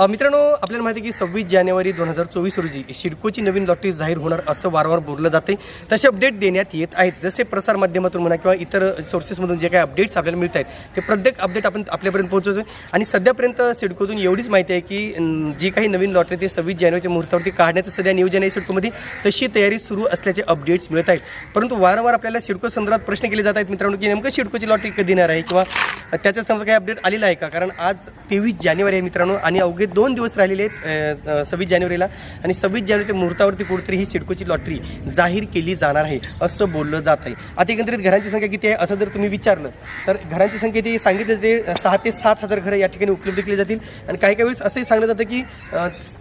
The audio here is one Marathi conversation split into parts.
मित्रांनो आपल्याला माहिती आहे की सव्वीस जानेवारी दोन हजार चोवीस रोजी सिडकोची नवीन लॉटरी जाहीर होणार असं वारंवार बोललं जाते तसे अपडेट देण्यात येत आहेत. जसे प्रसार माध्यमातून म्हणा किंवा इतर सोर्सेसमधून जे काही अपडेट्स आपल्याला मिळत आहेत ते प्रत्येक अपडेट आपण आपल्यापर्यंत पोहोचवतो आणि सध्यापर्यंत सिडकोतून एवढीच माहिती आहे की जी काही नवीन लॉटरी ते सव्वीस जानेवारीच्या मुहूर्तावरती काढण्याचं सध्या नियोजन आहे सिडकोमध्ये तशी तयारी सुरू असल्याचे अपडेट्स मिळत आहेत. परंतु वारंवार आपल्याला सिडको संदर्भात प्रश्न केले जात आहेत मित्रांनो की नेमकं सिडकोची लॉटरी कधी येणार आहे? किंवा त्याच्या संदर्भात काही अपडेट आलेला आहे का? कारण आज तेवीस जानेवारी आहे मित्रांनो आणि अवघे दोन दिवस राहिलेले आहेत सव्वीस जानेवारीला. आणि सव्वीस जानेवारीच्या मुहूर्तावरती कुठेतरी ही सिडकोची लॉटरी जाहीर केली जाणार आहे असं बोललं जात आहे. आता एकंदरीत घरांची संख्या किती आहे असं जर तुम्ही विचारलं तर घरांची संख्या ती सांगितलं ते सहा ते सात हजार घरं या ठिकाणी उपलब्ध केली जातील. आणि काही काही वेळेस असंही सांगलं जातं की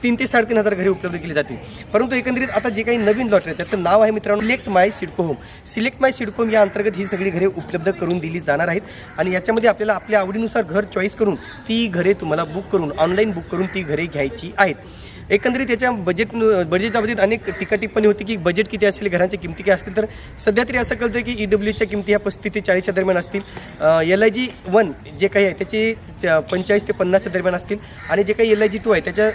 तीन ते साडेतीन हजार घरे उपलब्ध केली जातील. परंतु एकंदरीत आता जे काही नवीन लॉटरी आहेत तर नाव आहे मित्रांनो select my CIDCO home. Select my CIDCO home या अंतर्गत ही सगळी घरे उपलब्ध करून दिली जाणार आहेत. आणि याच्यामध्ये आपल्याला आपल्या आवडीनुसार घर चॉईस करून ती घरे तुम्हाला बुक करून ऑनलाईन बुक करून ती घरे घ्यायची आहेत. एकंदरीत त्याच्या बजेट बजेटच्या बाबतीत अनेक टीका टिप्पणी होती की बजेट किती असेल घरांच्या किमती काय असतील. तर सध्या तरी असं कळतं की ई डब्ल्यूच्या किमती ह्या पस्तीस ते चाळीसच्या दरम्यान असतील. एल आय जी वन जे काही आहे त्याची पंचेचाळीस ते पन्नासच्या दरम्यान असतील आणि जे काही एल आय जी टू आहे त्याच्या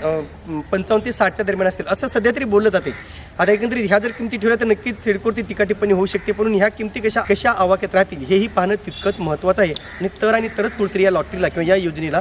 पंचावन्न ते साठच्या दरम्यान असतील असं सध्या तरी बोललं जाते आता एकंदरीत ह्या जर किमती ठेवल्या तर नक्कीच सिडकोरती टीका होऊ शकते म्हणून ह्या किमती कशा कशा आवाक्यात राहतील हेही पाहणं तितकंच महत्त्वाचं आहे. आणि तर आणि तरच कुठेतरी या लॉटरीला किंवा या योजनेला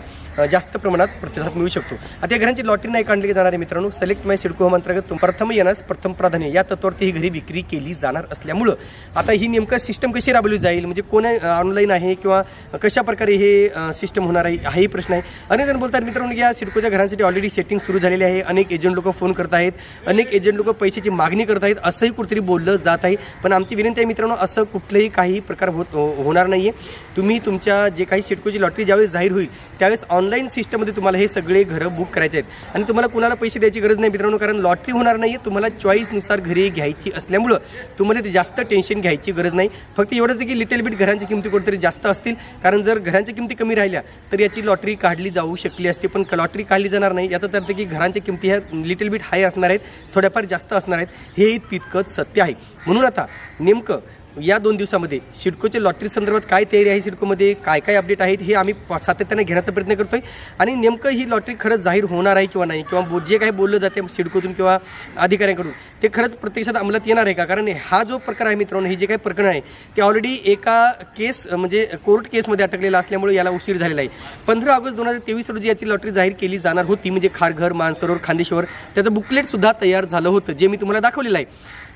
जास्त प्रमाणात प्रतिसाद मिळू शकतो. आता या घरांची लॉटरी नाही काढली जाणार आहे मित्रांनो. सिलेक्ट माय सिडको होम अंतर्गत प्रथम येण्यास प्रथम प्राधान्य या तत्वावरती ही घरी विक्री केली जाणार असल्यामुळं. आता ही नेमकं सिस्टम कशी राबवली जाईल? म्हणजे कोण ऑनलाईन आहे किंवा कशा प्रकारे हे सिस्टम होणार आहे? हाही प्रश्न आहे. अनेक जण बोलतात मित्रांनो या सिडकोच्या घरांसाठी ऑलरेडी सेटिंग सुरू झालेली आहे. अनेक एजंट लोक फोन करत आहेत. अनेक एजंट लोक पैशाची मागणी करत आहेत. असंही कुठेतरी बोललं जात आहे. पण आमची विनंती आहे मित्रांनो असं कुठलंही काही प्रकार होत हो- होणार नाही आहे तुम्ही तुमच्या जे काही सिडकोची लॉटरी ज्यावेळेस जाहीर होईल त्यावेळेस ऑनलाईन सिस्टममध्ये तुम्हाला हे सगळे घरं बुक करायचे आहेत. आणि तुम्हाला कुणाला पैसे द्यायची गरज नाही मित्रांनो कारण लॉटरी होणार नाही आहे तुम्हाला चॉईसनुसार घरी घ्यायची असल्यामुळं तुम्हाला ते जास्त टेन्शन घ्यायची गरज नाही. फक्त एवढंच आहे की लिटल बिट घरांच्या किमती कुठेतरी जास्त असतील. कारण जर घरांच्या किमती कमी राहिल्या तर याची लॉटरी काढली जाऊ शकली असते पण लॉटरी काढली जाणार नाही. याचा अर्थ की घरांच्या किमती ह्या लिटल बिट हाय असणार आहेत थोड्याफार जास्त असणार आहेत. हे तितकंच सत्य आहे. म्हणून आता नेमकं या दोन दिवसामध्ये सिडकोच्या लॉटरी संदर्भात काय तयारी आहे सिडकोमध्ये? काय काय अपडेट आहेत? हे आम्ही सातत्याने घेण्याचा प्रयत्न करतोय. आणि नेमकं ही लॉटरी खरंच जाहीर होणार आहे किंवा नाही? किंवा बो- जे काही बोललं जाते सिडकोतून किंवा अधिकाऱ्यांकडून ते खरंच प्रत्यक्षात अंमलात येणार आहे का? कारण हा जो प्रकार आहे मित्रांनो हे जे काही प्रकरण आहे ते ऑलरेडी एका केस म्हणजे कोर्ट केसमध्ये अटकलेला असल्यामुळे याला उशीर झालेला आहे. पंधरा ऑगस्ट दोन हजार तेवीस रोजी याची लॉटरी जाहीर केली जाणार होती म्हणजे खारघर मानसरोवर खांदेश्वर त्याचं बुकलेट सुद्धा तयार झालं होतं जे मी तुम्हाला दाखवलेलं आहे.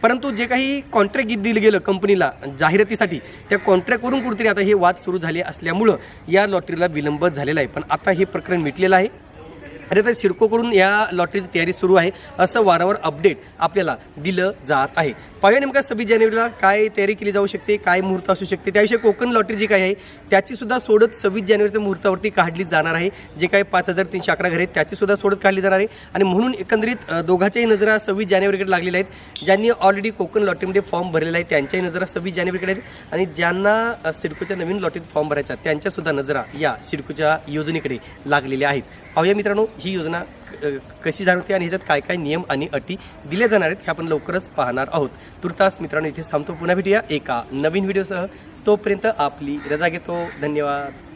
परंतु जे काही कॉन्ट्रॅक्ट दिलं गेलं कंपनीला जाहिरातीसाठी त्या कॉन्ट्रॅक्टवरून कुठेतरी आता हे वाद सुरू झाले असल्यामुळं या लॉटरीला विलंब झालेला आहे. पण आता हे प्रकरण मिटलेलं आहे. आणि आता सिडकोकडून या लॉटरीची तयारी सुरू आहे. असं वारंवार अपडेट आपल्याला दिलं जात आहे. पाहूया नेमका सव्वीस जानेवारीला काय तयारी केली जाऊ शकते काय मुहूर्त असू शकते. त्याविषयी कोकण लॉटरी जी काय आहे त्याची सुद्धा सोडत सव्वीस जानेवारीच्या मुहूर्तावरती काढली जाणार आहे. जे काही पाच हजार तीनशे अकरा घर आहेत त्याची सुद्धा सोडत काढली जाणार आहे. आणि म्हणून एकंदरीत दोघांच्याही नजरा सव्वीस जानेवारीकडे लागलेल्या आहेत. ज्यांनी ऑलरेडी कोकण लॉटरीमध्ये फॉर्म भरलेला आहे त्यांच्याही नजरा सव्वीस जानेवारीकडे आहेत. आणि ज्यांना सिडकोच्या नवीन लॉटरीत फॉर्म भरायचा त्यांच्यासुद्धा नजरा या सिडकोच्या योजनेकडे लागलेल्या आहेत. पाहूया मित्रांनो ही योजना क- कशी जाणवते आणि ह्याच्यात काय काय नियम आणि अटी दिल्या जाणार आहेत हे आपण लवकरच पाहणार आहोत. तुर्तास मित्रांनो इथेच थांबतो. पुन्हा भेटूया एका नवीन व्हिडिओसह. तोपर्यंत आपली रजा घेतो. धन्यवाद.